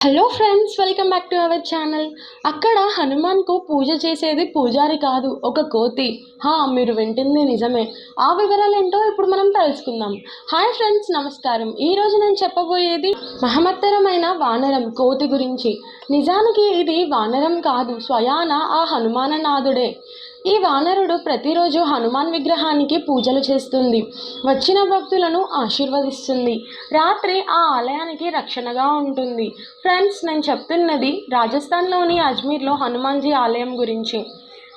Hello friends welcome back to our channel అక్కడ హనుమాన్కు పూజ చేసేది పూజారి కాదు ఒక కోతి హా మీరు వింటుంది నిజమే. ఆ వివరాలు ఏంటో ఇప్పుడు మనం తెలుసుకుందాం. హాయ్ ఫ్రెండ్స్ నమస్కారం. ఈరోజు నేను చెప్పబోయేది మహమ్మత్తరమైన వానరం కోతి గురించి. నిజానికి ఇది వానరం కాదు స్వయాన ఆ హనుమాననాథుడే. ఈ వానరుడు ప్రతిరోజు హనుమాన్ విగ్రహానికి పూజలు చేస్తుంది. వచ్చిన భక్తులను ఆశీర్వదిస్తుంది. రాత్రి ఆ ఆలయానికి రక్షణగా ఉంటుంది. ఫ్రెండ్స్ నేను చెప్తున్నది రాజస్థాన్లోని అజ్మీర్లో హనుమాన్జీ ఆలయం గురించి.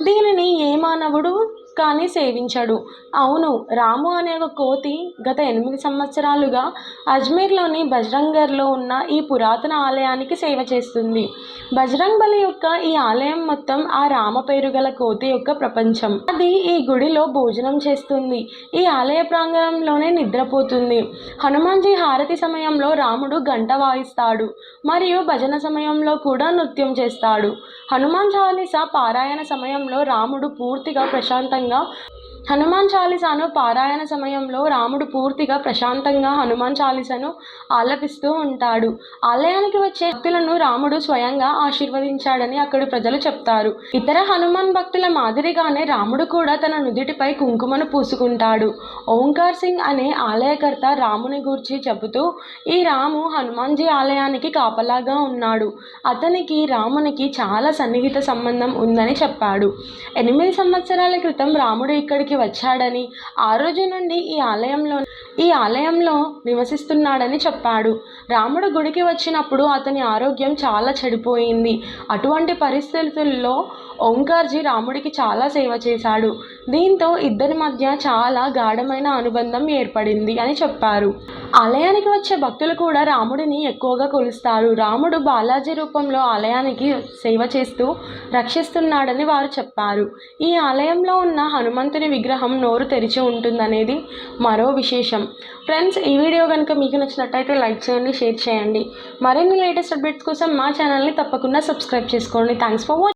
దీనిని ఏ మానవుడు కానీ సేవించడు. అవును రాము అనే ఒక కోతి గత ఎనిమిది సంవత్సరాలుగా అజ్మీర్లోని బజరంగర్లో ఉన్న ఈ పురాతన ఆలయానికి సేవ చేస్తుంది. బజరంగ్ బలి యొక్క ఈ ఆలయం మొత్తం ఆ రామ పేరు గల కోతి యొక్క ప్రపంచం. అది ఈ గుడిలో భోజనం చేస్తుంది. ఈ ఆలయ ప్రాంగణంలోనే నిద్రపోతుంది. హనుమాన్జీ హారతి సమయంలో రాముడు గంట వాయిస్తాడు. మరియు భజన సమయంలో కూడా నృత్యం చేస్తాడు. హనుమాన్ చాలీసా పారాయణ సమయంలో రాముడు పూర్తిగా ప్రశాంతంగా హనుమాన్ చాలీసాను పారాయణ సమయంలో రాముడు పూర్తిగా ప్రశాంతంగా హనుమాన్ చాలీసాను ఆలపిస్తూ ఉంటాడు. ఆలయానికి వచ్చే భక్తులను రాముడు స్వయంగా ఆశీర్వదించాడని అక్కడి ప్రజలు చెప్తారు. ఇతర హనుమాన్ భక్తుల మాదిరిగానే రాముడు కూడా తన నుదిటిపై కుంకుమను పూసుకుంటాడు. ఓంకార్ సింగ్ అనే ఆలయకర్త రాముని గూర్చి చెబుతూ ఈ రాము హనుమాన్జీ ఆలయానికి కాపలాగా ఉన్నాడు. అతనికి రామునికి చాలా సన్నిహిత సంబంధం ఉందని చెప్పాడు. ఎనిమిది సంవత్సరాల క్రితం రాముడు ఇక్కడికి ఇక్కడికి వచ్చాడని ఆ రోజు నుండి ఈ ఆలయంలో ఈ ఆలయంలో నివసిస్తున్నాడని చెప్పాడు. రాముడు గుడికి వచ్చినప్పుడు అతని ఆరోగ్యం చాలా చెడిపోయింది. అటువంటి పరిస్థితుల్లో ఓంకార్జీ రాముడికి చాలా సేవ చేశాడు. దీంతో ఇద్దరి మధ్య చాలా గాఢమైన అనుబంధం ఏర్పడింది అని చెప్పారు. ఆలయానికి వచ్చే భక్తులు కూడా రాముడిని ఎక్కువగా కొలుస్తారు. రాముడు బాలాజీ రూపంలో ఆలయానికి సేవ చేస్తూ రక్షిస్తున్నాడని వారు చెప్పారు. ఈ ఆలయంలో ఉన్న హనుమంతుని విగ్రహం నోరు తెరిచి ఉంటుందనేది మరో విశేషం. ఫ్రెండ్స్ ఈ వీడియో కనుక మీకు నచ్చినట్టయితే లైక్ చేయండి షేర్ చేయండి. మరిన్ని లేటెస్ట్ అప్డేట్స్ కోసం మా ఛానల్ని తప్పకుండా సబ్స్క్రైబ్ చేసుకోండి. Thanks for watching.